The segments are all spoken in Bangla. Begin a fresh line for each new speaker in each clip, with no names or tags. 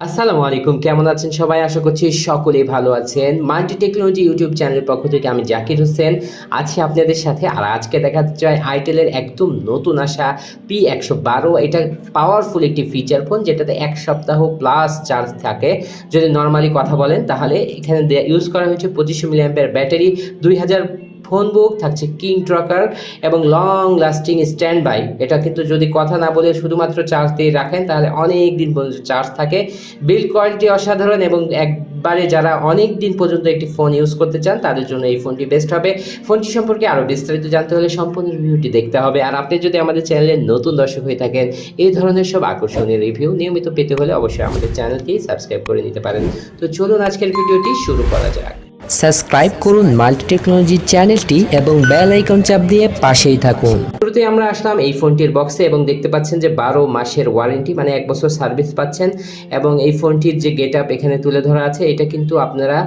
আসসালামু আলাইকুম, কেমন আছেন সবাই? আশা করছি সকলেই ভালো আছেন। মাল্টি টেকনোলজি ইউটিউব চ্যানেলের পক্ষ থেকে আমি জাকির হোসেন। আছি আপনাদের সাথে আর আজকে দেখা যায় আইটেলের একদম নতুন আসা পি একশো বারো। এটা পাওয়ারফুল একটি ফিচার ফোন যেটাতে এক সপ্তাহ প্লাস চার্জ থাকে। যদি নর্মালি কথা বলেন তাহলে এখানে ইউজ করা হয়েছে পঁচিশশো মিলিয়াম্পের ব্যাটারি দুই হাজার ফোন বুক, থাকছে কিং ট্রাকার এবং লং লাস্টিং স্ট্যান্ড বাই। এটা কিন্তু যদি কথা না বলে শুধুমাত্র চার্জ দিয়ে রাখেন, তাহলে অনেক দিন পর্যন্ত চার্জ থাকে। বিল কোয়ালিটি অসাধারণ এবং একবারে যারা অনেক দিন পর্যন্ত একটি ফোন ইউজ করতে চান, তাদের জন্য এই ফোনটি বেস্ট হবে। ফোনটি সম্পর্কে আরও বিস্তারিত জানতে হলে সম্পূর্ণ রিভিউটি দেখতে হবে। আর আপনি যদি আমাদের চ্যানেলে নতুন দর্শক হয়ে থাকেন, এই ধরনের সব আকর্ষণীয় রিভিউ নিয়মিত পেতে হলে অবশ্যই আমাদের চ্যানেলকেই সাবস্ক্রাইব করে নিতে পারেন। তো চলুন আজকের ভিডিওটি শুরু করা যাক।
সাবস্ক্রাইব করুন মাল্টি টেকনোলজি চ্যানেলটি এবং বেল আইকন চাপ দিয়ে পাশেই থাকুন।
শুরুতে আমরা আসলাম এই ফোনটির বক্সে এবং দেখতে পাচ্ছেন যে বারো মাসের ওয়ারেন্টি মানে এক বছর সার্ভিস পাচ্ছেন এবং এই ফোনটির যে গেট আপ এখানে তুলে ধরা আছে, এটা কিন্তু আপনারা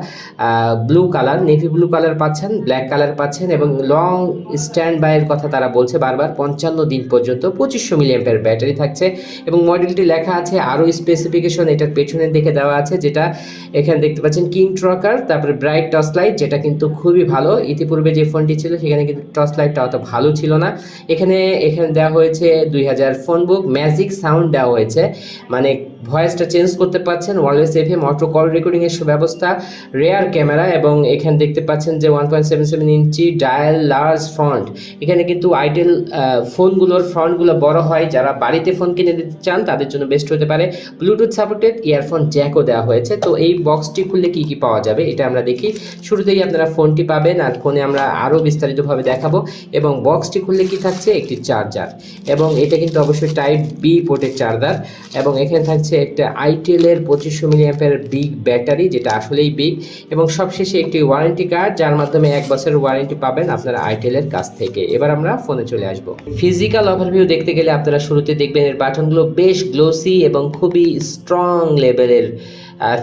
blue colour navy blue colour পাচ্ছেন ব্ল্যাক কালার পাচ্ছেন এবং লং স্ট্যান্ড বাইয়ের কথা তারা বলছে বারবার, পঞ্চান্ন দিন পর্যন্ত পঁচিশশো মিলিয়াম্পের ব্যাটারি থাকছে এবং মডেলটি লেখা আছে, আরও স্পেসিফিকেশন এটার পেছনের দিকে দেওয়া আছে, যেটা এখানে দেখতে পাচ্ছেন কিং ট্রকার তারপরে ব্রাইট টর্চ লাইট যেটা কিন্তু খুবই ভালো। ইতিপূর্বে যে ফোনটি ছিল সেখানে কিন্তু টর্চ লাইটটা অত ভালো ছিল না। এখানে এখানে দেওয়া হয়েছে দুই হাজার ফোন বুক ম্যাজিক সাউন্ড দেওয়া হয়েছে। মানে ভয়েসটা চেঞ্জ করতে পারছেন wireless FM auto call recording এর ব্যবস্থা রেয়ার ক্যামেরা এবং এখানে দেখতে পাচ্ছেন যে one point seven seven inch dial large front. এখানে কিন্তু আইটেল ফোনগুলোর ফ্রন্টগুলো বড় হয়। যারা বাড়িতে ফোন কিনে দিতে চান, তাদের জন্য বেস্ট হতে পারে। ব্লুটুথ সাপোর্টেড ইয়ারফোন জ্যাকও দেওয়া হয়েছে। তো এই বক্সটি খুললে কি কি পাওয়া যাবে, এটা আমরা দেখি। শুরুতেই আপনারা ফোনটি পাবেন আর ফোনে আমরা আরও বিস্তারিতভাবে দেখাবো। এবং বক্সটি খুললে কি থাকছে, একটি চার্জার এবং এটা কিন্তু অবশ্যই টাইপ বি পোর্টের চার্জার এবং এখানে থাকছে একটা আইটেলের পঁচিশশো মিলি মিলিয়াম্পের বিগ ব্যাটারি যেটা আসলেই বিগ এবং সবশেষে একটি ওয়ারেন্টি কার্ড যার মাধ্যমে এক বছরের ওয়ারেন্টি পাবেন আপনারা আইটেলের কাছ থেকে। এবার আমরা ফোনে চলে আসব। ফিজিক্যাল ওভারভিউ দেখতে গেলে আপনারা শুরুতে দেখবেন এর বাটনগুলো বেশ গ্লোসি এবং খুবই স্ট্রং লেভেলের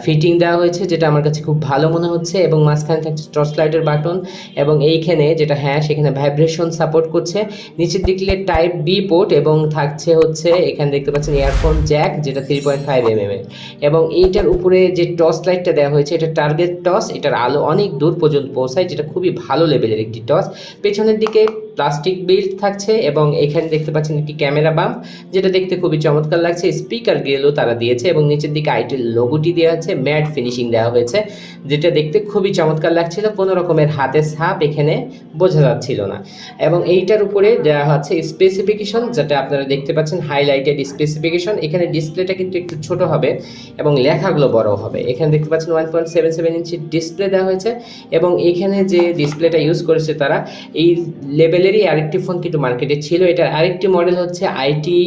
ফিটিং দেওয়া হয়েছে, যেটা আমার কাছে খুব ভালো মনে হচ্ছে এবং মাঝখানে থাকছে টর্চ লাইটের বাটন এবং এইখানে যেটা হ্যাঁ সেখানে ভাইব্রেশন সাপোর্ট করছে। নিচের দিকে টাইপ বি পোর্ট এবং থাকছে হচ্ছে, এখানে দেখতে পাচ্ছেন ইয়ারফোন জ্যাক যেটা three point five M M এর। এবং এইটার উপরে যে টর্চ লাইটটা দেওয়া হয়েছে, এটা টার্গেট টস এটার আলো অনেক দূর পর্যন্ত পৌঁছায়, যেটা খুবই ভালো লেভেলের একটি টস পেছনের দিকে প্লাস্টিক বিল্ড থাকছে এবং এখানে দেখতে পাচ্ছেন একটি ক্যামেরা বাম্প যেটা দেখতে খুবই চমৎকার লাগছে। স্পিকার গ্রিলও তারা দিয়েছে এবং নিচের দিকে আইটেল লোগোটি দেওয়া আছে ম্যাট ফিনিশিং দেওয়া হয়েছে, যেটা দেখতে খুবই চমৎকার লাগছিল। কোনো রকমের হাতের ছাপ এখানে বোঝা যাচ্ছিল না। এবং এইটার উপরে দেওয়া হচ্ছে স্পেসিফিকেশন যেটা আপনারা দেখতে পাচ্ছেন হাইলাইটেড স্পেসিফিকেশন এখানে ডিসপ্লেটা কিন্তু একটু ছোট হবে এবং লেখাগুলো বড় হবে। এখানে দেখতে পাচ্ছেন one point seven seven inch display দেওয়া হয়েছে এবং এখানে যে ডিসপ্লেটা ইউজ করেছে তারা, এই লেভেলেরই আরেকটি ফোন কিন্তু মার্কেটে ছিল। এটার আরেকটি মডেল হচ্ছে IT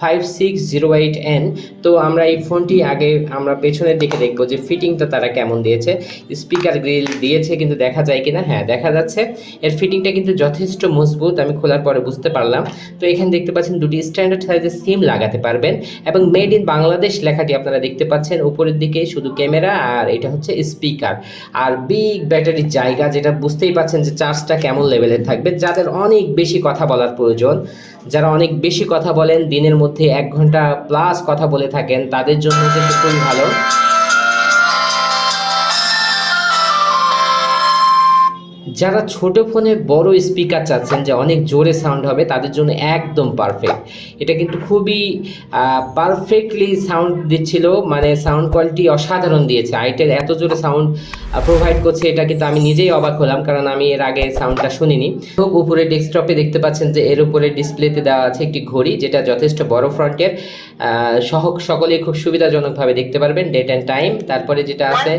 five six zero eight N তো আমরা এই ফোনটি আগে আমরা পেছনের দিকে দেখব যে ফিটিংটা তারা কেমন দিয়েছে। স্পিকার গ্রিল দিয়েছে কিন্তু দেখা যায় কিনা? হ্যাঁ দেখা যাচ্ছে। এর ফিটিংটা কিন্তু যথেষ্ট মজবুত, আমি খোলার পরে বুঝতে পারলাম। তো এখানে দেখতে পাচ্ছেন দুটি স্ট্যান্ডার্ড সাইজের সিম লাগাতে পারবেন এবং মেড ইন বাংলাদেশ লেখাটি আপনারা দেখতে পাচ্ছেন উপরের দিকে শুধু ক্যামেরা আর এটা হচ্ছে স্পিকার আর বিগ ব্যাটারির জায়গা যেটা বুঝতেই পাচ্ছেন যে চার্জটা কেমন লেভেলের থাকবে। যাদের অনেক বেশি কথা বলার প্রয়োজন। যারা অনেক বেশি কথা বলেন, দিনের মধ্যে এক ঘণ্টা প্লাস কথা বলে থাকেন, তাদের জন্য কিন্তু খুবই ভালো। যারা ছোট ফোনে বড় স্পিকার চাচ্ছেন যে অনেক জোরে সাউন্ড হবে, তাদের জন্য একদম পারফেক্ট এটা কিন্তু খুবই পারফেক্টলি সাউন্ড দিচ্ছিল মানে সাউন্ড কোয়ালিটি অসাধারণ দিয়েছে। আইটেল এত জোরে সাউন্ড প্রোভাইড করছে, এটা কিন্তু আমি নিজেই অবাক হলাম, কারণ আমি এর আগে সাউন্ডটা শুনিনি। তো উপরে ডেস্কটপে দেখতে পাচ্ছেন যে এর উপরে ডিসপ্লেতে দেওয়া আছে একটি ঘড়ি, যেটা যথেষ্ট বড় ফ্রন্টের সহ, সকলেই খুব সুবিধাজনকভাবে দেখতে পারবেন ডেট অ্যান্ড টাইম তারপরে যেটা আছে,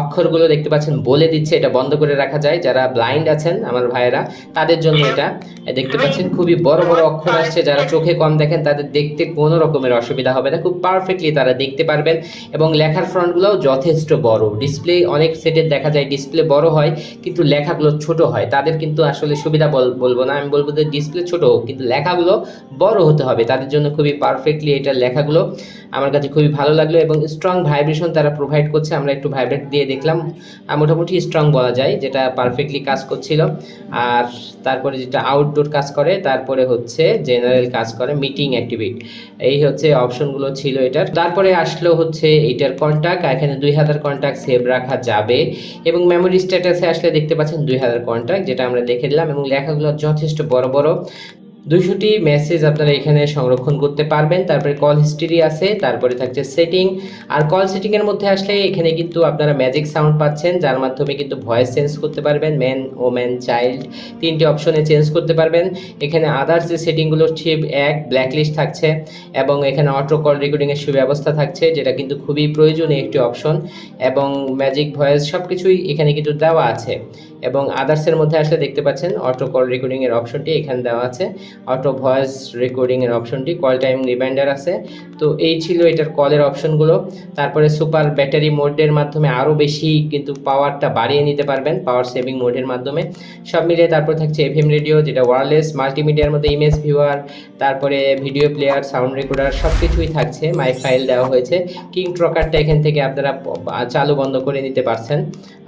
অক্ষরগুলো দেখতে পাচ্ছেন, বলে দিচ্ছে, এটা বন্ধ করে রাখা যায়। যারা ব্লাইন্ড আছেন আমার ভাইয়েরা তাদের জন্য এটা। দেখতে পাচ্ছেন খুবই বড় বড় অক্ষর আসছে যারা চোখে কম দেখেন তাদের দেখতে কোনো রকমের অসুবিধা হবে না খুব পারফেক্টলি তারা দেখতে পারবেন। এবং লেখার ফ্রন্টগুলোও যথেষ্ট বড়। ডিসপ্লে অনেক সেটের দেখা যায় ডিসপ্লে বড় হয় কিন্তু লেখাগুলো ছোট হয়। তাদের কিন্তু আসলে সুবিধা বল- বলব না আমি বলব যে ডিসপ্লে ছোট হোক কিন্তু লেখাগুলো বড় হতে হবে। তাদের জন্য খুবই পারফেক্টলি এটা লেখাগুলো। আমার কাছে খুবই ভালো লাগল এবং স্ট্রং ভাইব্রেশন তারা প্রোভাইড করছে আমরা একটু ভাইব্রেট দিয়ে দেখলাম। মোটামুটি স্ট্রং বলা যায় যেটা পারফেক্টলি কাজ করছিল। আর তারপরে যেটা আউটডোর কাজ করে, তারপরে হচ্ছে জেনারেল কাজ করে মিটিং অ্যাক্টিভিটি এই হচ্ছে অপশনগুলো ছিল এটার। তারপরে আসলো হচ্ছে এটার কন্ট্যাক্ট এখানে দুই হাজার কন্ট্যাক্ট সেভ রাখা যাবে। এবং মেমোরি স্ট্যাটাসে আসলে দেখতে পাচ্ছেন দুই হাজার কন্ট্যাক্ট যেটা আমরা দেখে দিলাম। এবং লেখাগুলো যথেষ্ট বড় বড়। দুশোটি মেসেজ আপনারা এখানে সংরক্ষণ করতে পারবেন। তারপরে কল হিস্ট্রি আছে, তারপরে থাকছে সেটিং আর কল সেটিংয়ের মধ্যে আসলে এখানে কিন্তু আপনারা ম্যাজিক সাউন্ড পাচ্ছেন, যার মাধ্যমে কিন্তু ভয়েস চেঞ্জ করতে পারবেন। ম্যান ও ম্যান চাইল্ড তিনটি অপশনে চেঞ্জ করতে পারবেন। এখানে আদার্স যে সেটিংগুলো ঠিক এক ব্ল্যাকলিস্ট থাকছে এবং এখানে অটো কল রেকর্ডিংয়ের সুব্যবস্থা থাকছে, যেটা কিন্তু খুবই প্রয়োজনীয় একটি অপশন এবং ম্যাজিক ভয়েস সব কিছুই এখানে কিন্তু দেওয়া আছে। এবং আদার্সের মধ্যে আসলে দেখতে পাচ্ছেন অটো কল রেকর্ডিংয়ের অপশনটি এখানে দেওয়া আছে। অটো ভয়েস রেকর্ডিংয়ের অপশনটি কল টাইম রিমাইন্ডার আছে। তো এই ছিল এটার কলের অপশনগুলো তারপরে সুপার ব্যাটারি মোডের মাধ্যমে আরও বেশি কিন্তু পাওয়ারটা বাড়িয়ে নিতে পারবেন পাওয়ার সেভিং মোডের মাধ্যমে। সব মিলিয়ে তারপর থাকছে এফএম রেডিও যেটা ওয়্যারলেস মাল্টিমিডিয়ার মধ্যে ইমেজ ভিউয়ার তারপরে ভিডিও প্লেয়ার সাউন্ড রেকর্ডার সব কিছুই থাকছে। মাই ফাইল দেওয়া হয়েছে। কিং ট্রকারটা এখান থেকে আপনারা চালু বন্ধ করে নিতে পারছেন।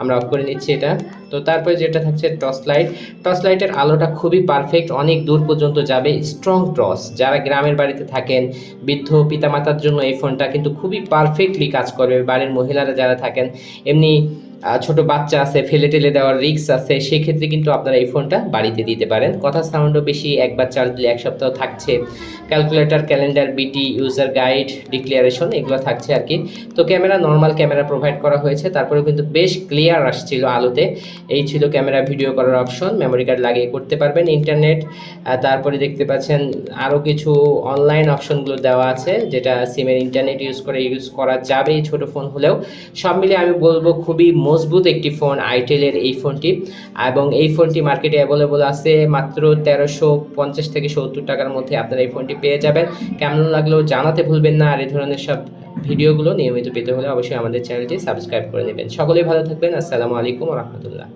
আমরা অফ করে নিচ্ছি এটা। তো তারপরে যেটা থাকছে টর্চ লাইট টর্চ লাইটের আলোটা খুবই পারফেক্ট অনেক দূর পর্যন্ত যাবে স্ট্রং ক্রস যারা গ্রামের বাড়িতে থাকেন, বৃদ্ধ পিতামাতার জন্য এই ফোনটা কিন্তু খুবই পারফেক্টলি কাজ করবে। বাড়ির মহিলারা যারা থাকেন, এমনি ছোট বাচ্চা আছে, ফেলে টেলে দেওয়ার রিস্ক আছে, সেক্ষেত্রে কিন্তু আপনারা এই ফোনটা বাড়িতে দিতে পারেন। কথা সাউন্ডও বেশি, একবার চার্জ দিলে এক সপ্তাহ থাকছে। Calculator calendar BT user guide declaration এগুলো থাকছে আর কি। তো ক্যামেরা নর্মাল ক্যামেরা প্রোভাইড করা হয়েছে। তারপরে কিন্তু বেশ ক্লিয়ার আসছিল আলোতে। এই ছিল ক্যামেরা ভিডিও করার অপশন মেমোরি কার্ড লাগিয়ে করতে পারবেন ইন্টারনেট তারপরে দেখতে পাচ্ছেন আরও কিছু অনলাইন অপশনগুলো দেওয়া আছে, যেটা সিমের ইন্টারনেট ইউজ করে ইউজ করা যাবে ছোটো ফোন হলেও। সব মিলিয়ে আমি বলব খুবই মজবুত একটি ফোন আইটেলের এই ফোনটি। এবং এই ফোনটি মার্কেটে অ্যাভেলেবল আছে মাত্র তেরোশো পঞ্চাশ থেকে সত্তর টাকার মধ্যে আপনারা এই ফোনটি পেয়ে যাবেন। কেমন লাগলেও জানাতে ভুলবেন না, আর এই ধরনের সব ভিডিওগুলো নিয়মিত পেতে হলে অবশ্যই আমাদের চ্যানেলটি সাবস্ক্রাইব করে নেবেন। সকলেই ভালো থাকবেন, আসসালামু আলাইকুম রহমতুল্লাহ।